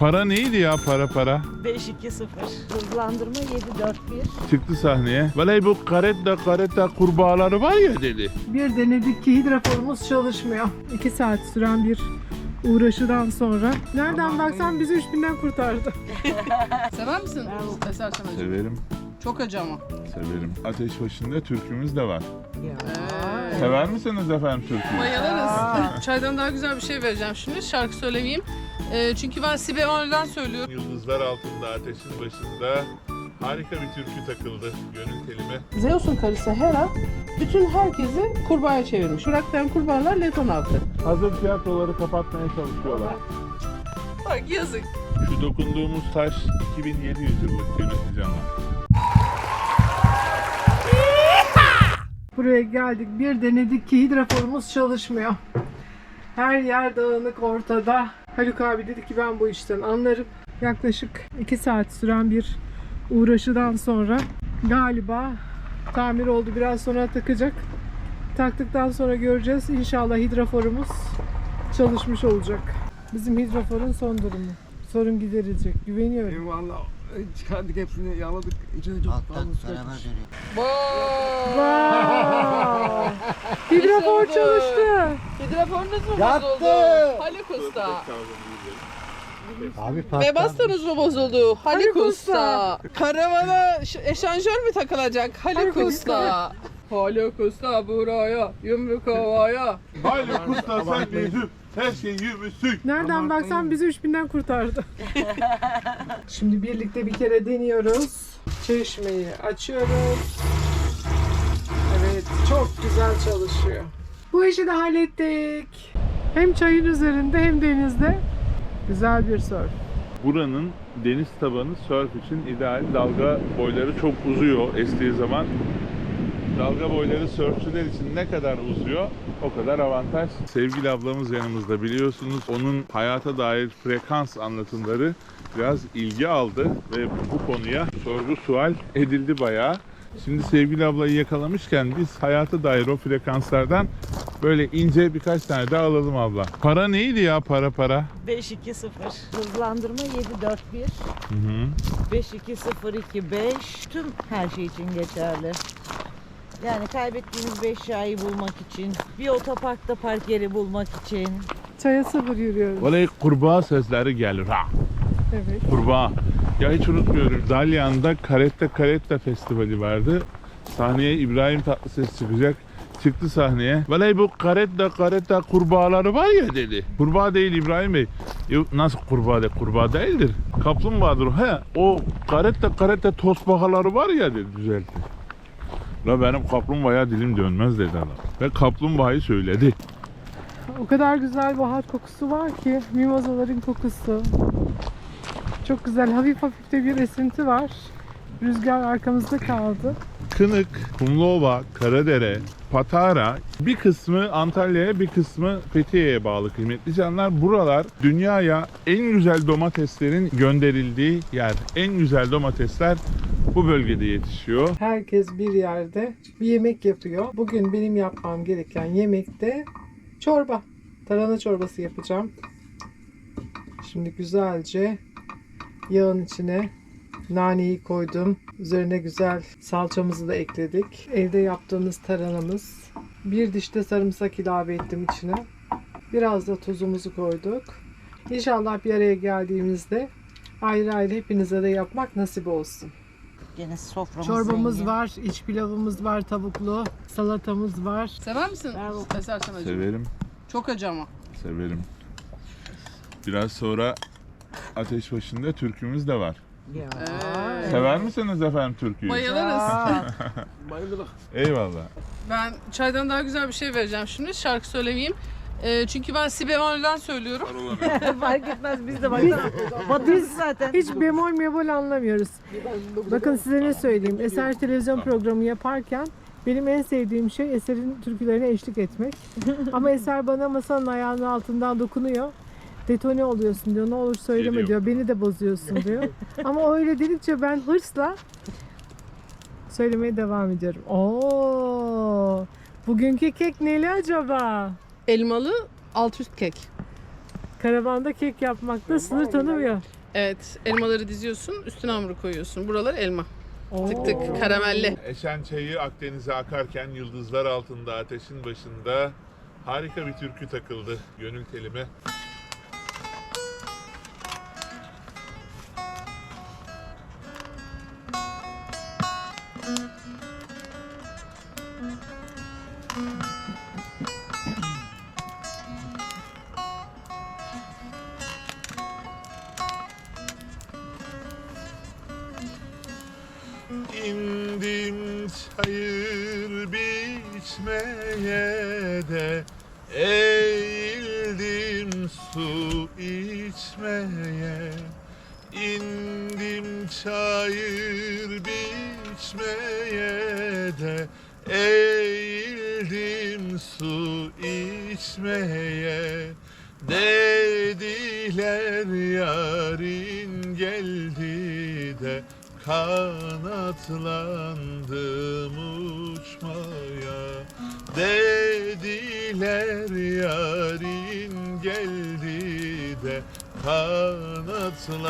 Para neydi ya para para? 5-2-0. Hızlandırma 7-4-1. Çıktı sahneye. Vallahi bu karetta karetta kurbağaları var ya dedi. Bir denedik ki hidroforumuz çalışmıyor. 2 saat süren bir uğraşıdan sonra. Nereden baksan bizi 3000'den kurtardı. Sever misin Eser sen acı? Severim. Çok acı ama. Severim. Ateş başında türkümüz de var. Sever misiniz efendim türküyü? bayılırız. Çaydan daha güzel bir şey vereceğim şimdi. Şarkı söylemeyeyim. Ee, çünkü ben Si Bemol'den söylüyorum. Yıldızlar altında ateşin başında harika bir türkü takıldı gönül telime. Zeus'un karısı Hera bütün herkesi kurbağaya çevirmiş. Bıraktıran kurbağalar Leton halkı. Hazır tiyatroları kapatmaya çalışıyorlar. Bak yazık. Şu dokunduğumuz taş 2700 yıllık kıymetli canlar. Buraya geldik. Bir denedik ki hidroforumuz çalışmıyor. Her yer dağınık ortada. Haluk abi dedi ki ben bu işten anlarım. Yaklaşık 2 saat süren bir uğraşıdan sonra galiba tamir oldu. Biraz sonra takacak. Taktıktan sonra göreceğiz. İnşallah hidroforumuz çalışmış olacak. Bizim hidroforun son durumu. Sorun giderilecek. Güveniyorum. Valla çıkardık hepsini yağladık. İçine çok Alttan fazla su beraber kaçmış. Hidrofor oldu? çalıştı. Hidrofonunuz mu Yattı. bozuldu? Haluk Usta. Abi Ve patladı. bastonuz mu bozuldu? Haluk Haluk Usta. Karavana ş- eşanjör mü takılacak? Haluk Haluk Usta. Haluk Usta buraya, yumruk havaya. Hayli kusta sen bizim her şeyi müsük. Nereden baksan bizi 3000'den kurtardı. Şimdi birlikte bir kere deniyoruz. Çeşmeyi açıyoruz. Evet, çok güzel çalışıyor. Bu işi de hallettik. Hem çayın üzerinde hem denizde. Güzel bir surf. Buranın deniz tabanı surf için ideal. Dalga boyları çok uzuyor estiği zaman. Dalga boyları sörfçüler için ne kadar uzuyor o kadar avantaj. Sevgili ablamız yanımızda biliyorsunuz. Onun hayata dair frekans anlatımları biraz ilgi aldı ve bu konuya sorgu sual edildi bayağı. Şimdi sevgili ablayı yakalamışken biz hayata dair o frekanslardan böyle ince birkaç tane daha alalım abla. Para neydi ya para para? 5-2-0. Hızlandırma 7-4-1. Hı hı. 5-2-0-2-5. Tüm her şey için geçerli. Yani kaybettiğimiz bir eşyayı bulmak için, bir otoparkta park yeri bulmak için. Çaya sıfır yürüyoruz. Vallahi kurbağa sesleri gelir ha. Evet. Kurbağa. Ya hiç unutmuyorum. Dalyan'da Karetta Karetta Festivali vardı. Sahneye İbrahim Tatlıses çıkacak. Çıktı sahneye. Vallahi bu karetta karetta kurbağaları var ya dedi. Kurbağa değil İbrahim Bey. Yok nasıl kurbağa de kurbağa değildir. Kaplumbağadır. He o karetta karetta tosbağaları var ya dedi düzeltti. La benim kaplumbağaya dilim dönmez dedi adam. Ve kaplumbağayı söyledi. O kadar güzel bahar kokusu var ki mimozaların kokusu. Çok güzel. Hafif hafif de bir esinti var. Rüzgar arkamızda kaldı. Kınık, Kumluova, Karadere, Patara bir kısmı Antalya'ya bir kısmı Fethiye'ye bağlı kıymetli canlar. Buralar dünyaya en güzel domateslerin gönderildiği yer. En güzel domatesler bu bölgede yetişiyor. Herkes bir yerde bir yemek yapıyor. Bugün benim yapmam gereken yemekte çorba. Tarhana çorbası yapacağım. Şimdi güzelce yağın içine naneyi koydum. Üzerine güzel salçamızı da ekledik. Evde yaptığımız tarhanamız. Bir diş de sarımsak ilave ettim içine. Biraz da tuzumuzu koyduk. İnşallah bir araya geldiğimizde ayrı ayrı hepinize de yapmak nasip olsun. Gene soframız Çorbamız zengin. var, iç pilavımız var, tavuklu, salatamız var. Sever misin Bravo. Eser sen acı? Severim, Çok acı ama. severim. Biraz sonra ateş başında türkümüz de var. Ya. Ee, Sever misiniz efendim türküyü? bayılırız. Bayıldık. Eyvallah. Ben çaydan daha güzel bir şey vereceğim şimdi. Şarkı söylemeyeyim. Ee, çünkü ben Si Bemol'den söylüyorum. Fark etmez biz de baksana. Batırız zaten. Hiç bemol mebol anlamıyoruz. Bakın size ne söyleyeyim. Eser televizyon programı yaparken benim en sevdiğim şey Eser'in türkülerine eşlik etmek. Ama Eser bana masanın ayağının altından dokunuyor. Detone oluyorsun diyor. Ne olur söyleme Geliyor. diyor. Beni de bozuyorsun diyor. Ama öyle dedikçe ben hırsla söylemeye devam ediyorum. Oo! Bugünkü kek neli acaba? Elmalı alt üst kek. Karavanda kek yapmakta sınır tanımıyor. Evet, elmaları diziyorsun, üstüne hamuru koyuyorsun. Buralar elma. Tık tık karamelli. Eşen çayı Akdeniz'e akarken yıldızlar altında ateşin başında harika bir türkü takıldı gönül telime. İndim çayır biçmeye de Eğildim su içmeye. İndim çayır biçmeye de Eğildim su içmeye. Dediler yarın geldi de Kanatlandım uçmaya. Dediler yarın geldi de. Kanatlandım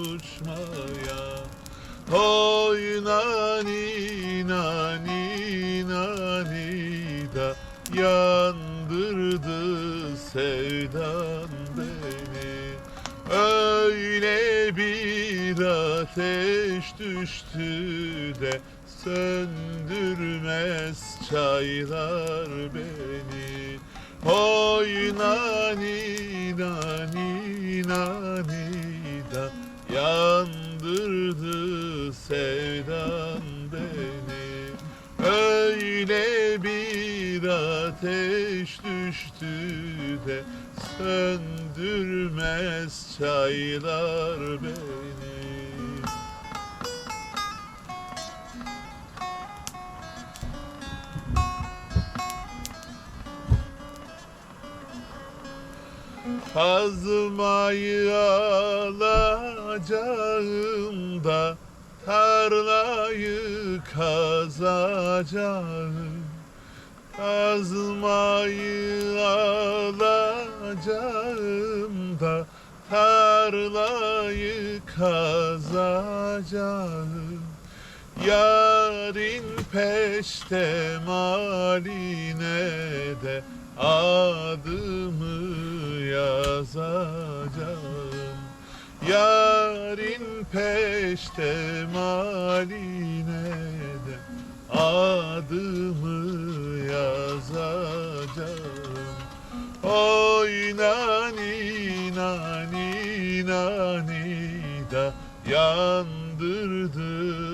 uçmaya. Oy nani nani nani da Yandırdı sevdan bir ateş düştü de söndürmez çaylar beni. Oy nani nani nani da yandırdı sevdan beni. Öyle bir ateş düştü de söndürmez çaylar Kazmayı alacağım da tarlayı kazacağım. Kazmayı alacağım da tarlayı kazacağım. Yarın peştemaline de adımı yazacağım. Yarın peştemaline de adımı yazacağım. Oy nani nani nani da yandırdı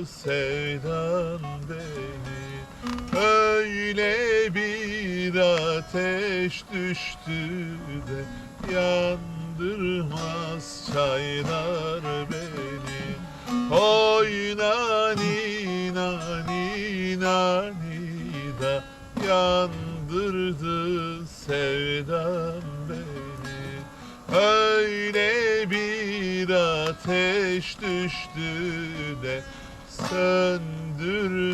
sevdan beni. Öyle bir ateş düştü de yandırmaz çaylar beni. Oy nani nani nani yandırdı sevdan beni. Öyle bir ateş düştü de söndürmez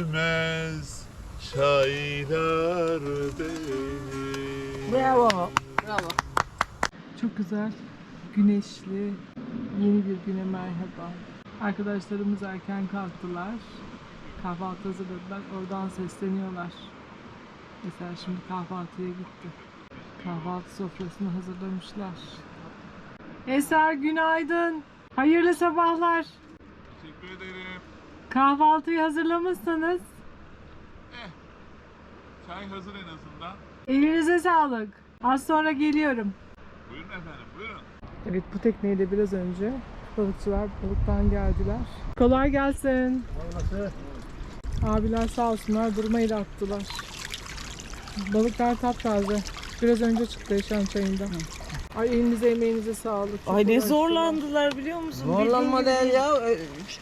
çaylar beni. Bravo. Çok güzel, güneşli, yeni bir güne merhaba. Arkadaşlarımız erken kalktılar. Kahvaltı hazırladılar. Oradan sesleniyorlar. Mesela şimdi kahvaltıya gitti. Kahvaltı sofrasını hazırlamışlar. Eser günaydın. Hayırlı sabahlar. Teşekkür ederim. Kahvaltıyı hazırlamışsınız. Çay hazır en azından. Elinize sağlık. Az sonra geliyorum. Buyurun efendim buyurun. Evet bu tekneyle biraz önce balıkçılar balıktan geldiler. Kolay gelsin. Abiler sağ olsunlar durmayla attılar. Balıklar taptaze. Biraz önce çıktı yaşam çayından. Ay elinize emeğinize sağlık. Çok Ay ne zorlandılar biliyor musun? Zorlanma Bildiğin değil gibi ya.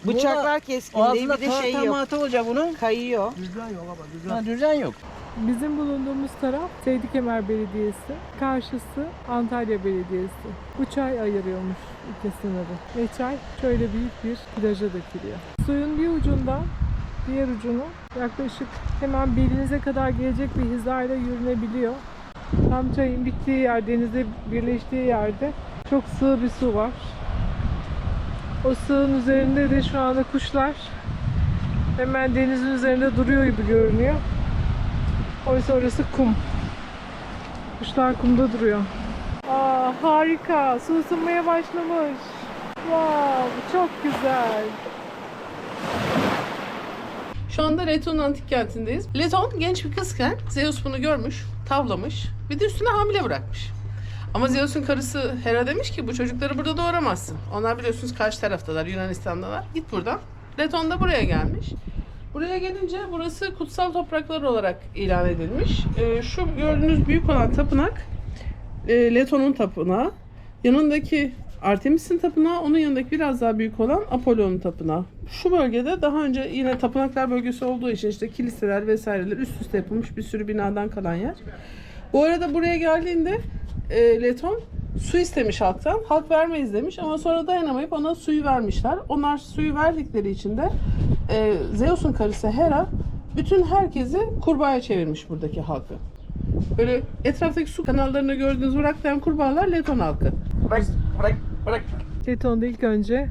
Bıçaklar keskin değil bir de şey yok. olacak bunun. Kayıyor. Düzen yok ama düzen. Ha, düzen yok. Bizim bulunduğumuz taraf Seydikemer Belediyesi. Karşısı Antalya Belediyesi. Bu çay ayırıyormuş iki sınırı. Ve çay şöyle büyük bir plaja dökülüyor. Suyun bir ucundan diğer ucunu yaklaşık hemen belinize kadar gelecek bir hizayla yürünebiliyor. Tam çayın bittiği yer, denizle birleştiği yerde çok sığ bir su var. O sığın üzerinde de şu anda kuşlar hemen denizin üzerinde duruyor gibi görünüyor. Oysa orası kum. Kuşlar kumda duruyor. Aa harika. Su ısınmaya başlamış. Wow, çok güzel. Şu anda Leton antik kentindeyiz. Leton genç bir kızken Zeus bunu görmüş, tavlamış. Bir de üstüne hamile bırakmış. Ama Zeus'un karısı Hera demiş ki bu çocukları burada doğuramazsın. Onlar biliyorsunuz karşı taraftalar, Yunanistan'dalar. Git buradan. Leton da buraya gelmiş. Buraya gelince burası kutsal topraklar olarak ilan edilmiş. Ee, şu gördüğünüz büyük olan tapınak e, Leton'un tapınağı. Yanındaki Artemis'in tapınağı, onun yanındaki biraz daha büyük olan Apollon'un tapınağı. Şu bölgede daha önce yine tapınaklar bölgesi olduğu için işte kiliseler vesaireler üst üste yapılmış bir sürü binadan kalan yer. Bu arada buraya geldiğinde e, Leton su istemiş halktan. Halk vermeyiz demiş ama sonra dayanamayıp ona suyu vermişler. Onlar suyu verdikleri için de e, Zeus'un karısı Hera bütün herkesi kurbağaya çevirmiş buradaki halkı. Böyle etraftaki su kanallarını gördüğünüz bıraklayan kurbağalar Leton halkı. Bırak, bırak, bırak. Leton'da ilk önce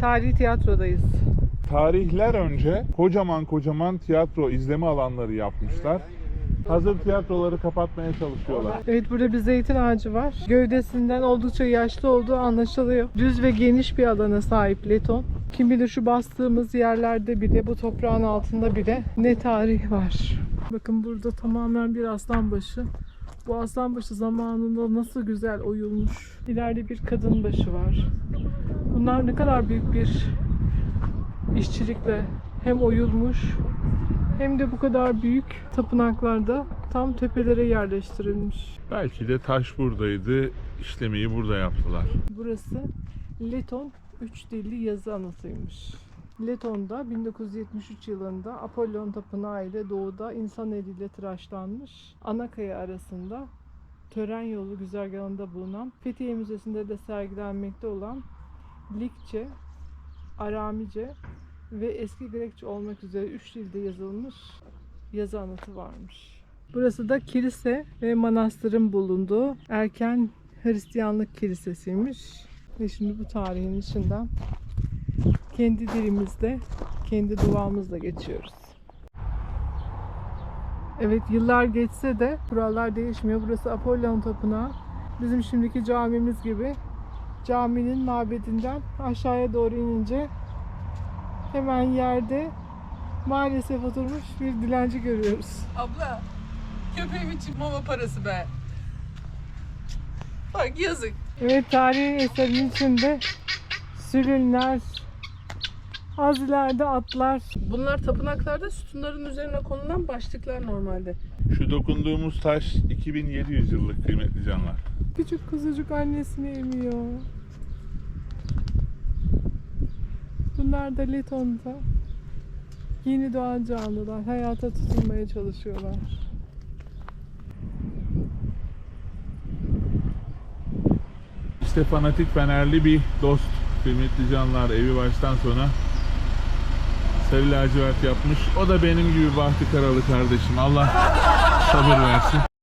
tarihi tiyatrodayız. Tarihler önce kocaman kocaman tiyatro izleme alanları yapmışlar. Hazır tiyatroları kapatmaya çalışıyorlar. Evet burada bir zeytin ağacı var. Gövdesinden oldukça yaşlı olduğu anlaşılıyor. Düz ve geniş bir alana sahip Leton. Kim bilir şu bastığımız yerlerde bile, bu toprağın altında bile ne tarih var. Bakın burada tamamen bir aslanbaşı. Bu aslanbaşı zamanında nasıl güzel oyulmuş. İleride bir kadın başı var. Bunlar ne kadar büyük bir işçilikle hem oyulmuş hem de bu kadar büyük tapınaklarda tam tepelere yerleştirilmiş. Belki de taş buradaydı, işlemeyi burada yaptılar. Burası Leton 3 dilli yazı anıtıymış. Leton'da 1973 yılında Apollon Tapınağı ile doğuda insan eliyle tıraşlanmış Anakaya arasında tören yolu güzergahında bulunan Fethiye Müzesi'nde de sergilenmekte olan Likçe, Aramice ve eski Grekçe olmak üzere 3 dilde yazılmış yazı anıtı varmış. Burası da kilise ve manastırın bulunduğu erken Hristiyanlık kilisesiymiş. Ve şimdi bu tarihin içinden kendi dilimizde, kendi duamızla geçiyoruz. Evet yıllar geçse de kurallar değişmiyor. Burası Apollon Tapınağı. Bizim şimdiki camimiz gibi. Caminin mabedinden aşağıya doğru inince hemen yerde maalesef oturmuş bir dilenci görüyoruz. Abla, köpeğim için mama parası be. Bak yazık. Evet tarihi eserin içinde sülünler, az ileride atlar. Bunlar tapınaklarda sütunların üzerine konulan başlıklar normalde. Şu dokunduğumuz taş 2700 yıllık kıymetli canlar. Küçük kuzucuk annesini emiyor. Bunlar da Leton'da yeni doğan canlılar. Hayata tutunmaya çalışıyorlar. İşte fanatik Fenerli bir dost kıymetli canlar evi baştan sona sarı lacivert yapmış. O da benim gibi bahtı karalı kardeşim. Allah sabır versin.